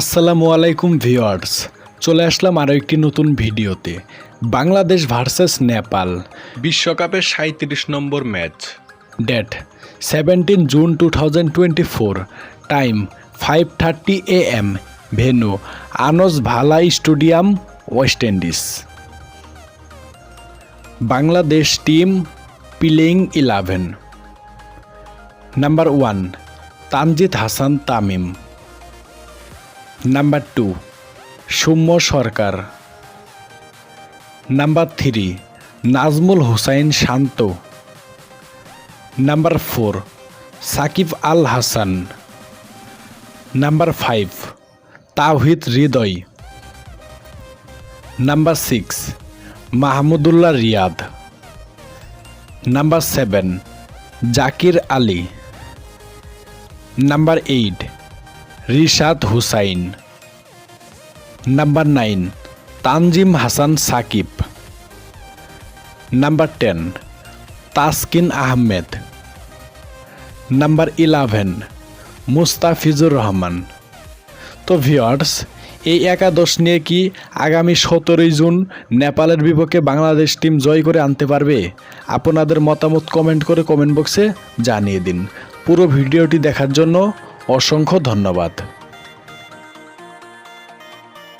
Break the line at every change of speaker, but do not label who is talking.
আসসালামু আলাইকুম ভিওয়ার্স চলে আসলাম আরও একটি নতুন ভিডিওতে। বাংলাদেশ ভার্সেস নেপাল বিশ্বকাপের সাঁত্রিশ নম্বর match. Date seventeen June two thousand twenty four. Time five thirty A M. Venue Arnos Vale stadium, West Indies. Bangladesh team playing eleven. Number one, Tanzid Hasan Tamim. Number two Soumya Sarkar number three Najmul Hossain Shanto number four Shakib Al Hasan number five Towhid Hridoy number six Mahmudullah Riyad number seven Jaker Ali number eight Rishad Hossain. Number nine, Tanzim Hasan Sakib. Number ten, Taskin Ahmed. Number eleven, Mustafizur Rahman. তো viewers এই একাদশ নিয়ে কি আগামী সতেরোই June নেপালের বিপক্ষে Bangladesh team জয় করে আনতে পারবে? আপনাদের মতামত কমেন্ট করে কমেন্ট বক্সে জানিয়ে দিন। পুরো ভিডিওটি দেখার জন্য অসংখ্য ধন্যবাদ।